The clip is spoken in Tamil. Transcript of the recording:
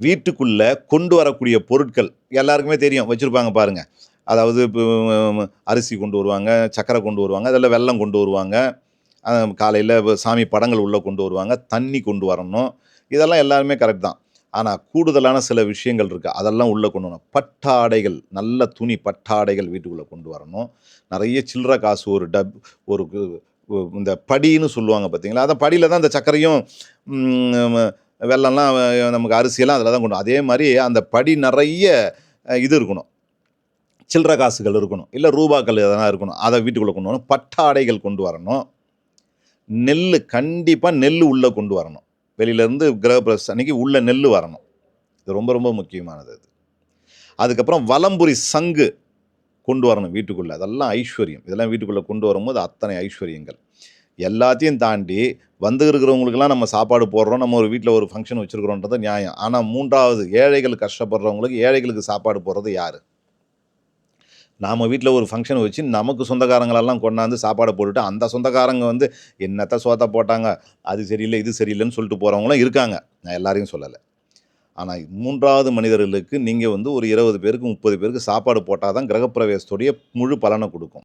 வீட்டுக்குள்ளே கொண்டு வரக்கூடிய பொருட்கள் எல்லாருக்குமே தெரியும். வச்சுருப்பாங்க பாருங்கள் அதாவது அரிசி கொண்டு வருவாங்க சக்கரை கொண்டு வருவாங்க அதில் வெள்ளம் கொண்டு வருவாங்க. காலையில் சாமி படங்கள் உள்ளே கொண்டு வருவாங்க தண்ணி கொண்டு வரணும். இதெல்லாம் எல்லாருமே கரெக்ட் தான். ஆனால் கூடுதலான சில விஷயங்கள் இருக்குது அதெல்லாம் உள்ளே கொண்டு வரணும். பட்டாடைகள் நல்ல துணி பட்டாடைகள் வீட்டுக்குள்ளே கொண்டு வரணும். நிறைய சில்லற காசு ஒரு டப் ஒரு இந்த படின்னு சொல்லுவாங்க பார்த்தீங்களா அந்த படியில் தான் இந்த சக்கரையும் வெள்ளம்லாம் நமக்கு அரிசியெல்லாம் அதில் தான் கொண்டு அதே மாதிரி அந்த படி நிறைய இது இருக்கணும். சில்லற காசுகள் இருக்கணும். இல்லை ரூபாக்கள் எதனா இருக்கணும். அதை வீட்டுக்குள்ளே கொண்டு வரணும். பட்டாடைகள் கொண்டு வரணும். நெல் கண்டிப்பாக நெல் உள்ளே கொண்டு வரணும். வெளியிலேருந்து கிரகப்பிரவேச அன்னைக்கு உள்ளே நெல் வரணும். இது ரொம்ப ரொம்ப முக்கியமானது அது அதுக்கப்புறம் வலம்புரி சங்கு கொண்டு வரணும் வீட்டுக்குள்ளே. அதெல்லாம் ஐஸ்வர்யம். இதெல்லாம் வீட்டுக்குள்ளே கொண்டு வரும்போது அத்தனை ஐஸ்வர்யங்கள். எல்லாத்தையும் தாண்டி வந்து இருக்கிறவங்களுக்கெல்லாம் நம்ம சாப்பாடு போடுறோம் நம்ம ஒரு வீட்டில் ஒரு ஃபங்க்ஷன் வச்சுருக்கிறோன்றது நியாயம். ஆனால் மூன்றாவது ஏழைகள் கஷ்டப்படுறவங்களுக்கு ஏழைகளுக்கு சாப்பாடு போடுறது யார்? நாம் வீட்டில் ஒரு ஃபங்க்ஷன் வச்சு நமக்கு சொந்தக்காரங்களெல்லாம் கொண்டாந்து சாப்பாடு போட்டுட்டு அந்த சொந்தக்காரங்க வந்து என்னத்த சோத்த போட்டாங்க அது சரியில்லை இது சரியில்லைன்னு சொல்லிட்டு போகிறவங்களும் இருக்காங்க. நான் எல்லாரையும் சொல்லலை. ஆனால் மூன்றாவது மனிதர்களுக்கு நீங்கள் வந்து ஒரு இருபது பேருக்கு முப்பது பேருக்கு சாப்பாடு போட்டால் தான் கிரகப்பிரவேசத்துடைய முழு பலனை கொடுக்கும்.